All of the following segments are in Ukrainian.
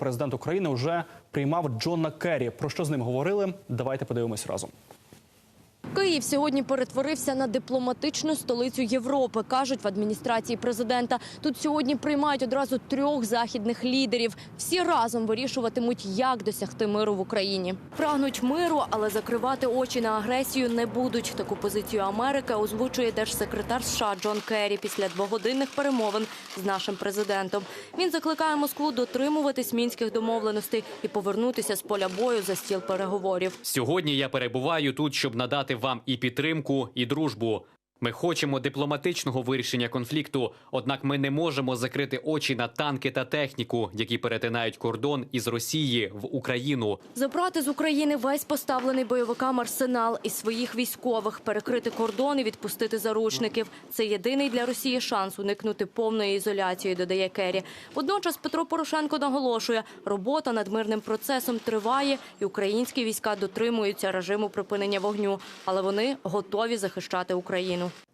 Президент України вже приймав Джона Керрі. Про що з ним говорили? Давайте подивимось разом. Київ сьогодні перетворився на дипломатичну столицю Європи, кажуть в адміністрації президента. Тут сьогодні приймають одразу трьох західних лідерів. Всі разом вирішуватимуть, як досягти миру в Україні. Прагнуть миру, але закривати очі на агресію не будуть. Таку позицію Америки озвучує держсекретар США Джон Керрі після двогодинних перемовин з нашим президентом. Він закликає Москву дотримуватись мінських домовленостей і повернутися з поля бою за стіл переговорів. Сьогодні я перебуваю тут, щоб надати вам і підтримку, і дружбу. Ми хочемо дипломатичного вирішення конфлікту, однак ми не можемо закрити очі на танки та техніку, які перетинають кордон із Росії в Україну. Забрати з України весь поставлений бойовикам арсенал і своїх військових, перекрити кордон і відпустити заручників. Це єдиний для Росії шанс уникнути повної ізоляції, додає Керрі. Водночас Петро Порошенко наголошує, робота над мирним процесом триває, і українські війська дотримуються режиму припинення вогню, але вони готові захищати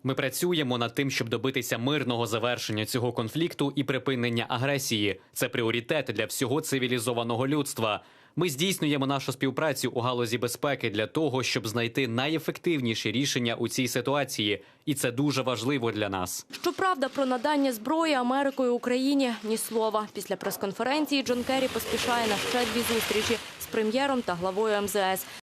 Ми працюємо над тим, щоб добитися мирного завершення цього конфлікту і припинення агресії. Це пріоритет для всього цивілізованого людства. Ми здійснюємо нашу співпрацю у галузі безпеки для того, щоб знайти найефективніші рішення у цій ситуації, і це дуже важливо для нас. Щоправда, про надання зброї Америкою Україні ні слова. Після прес-конференції Джон Керрі поспішає на ще дві зустрічі з прем'єром та главою МЗС.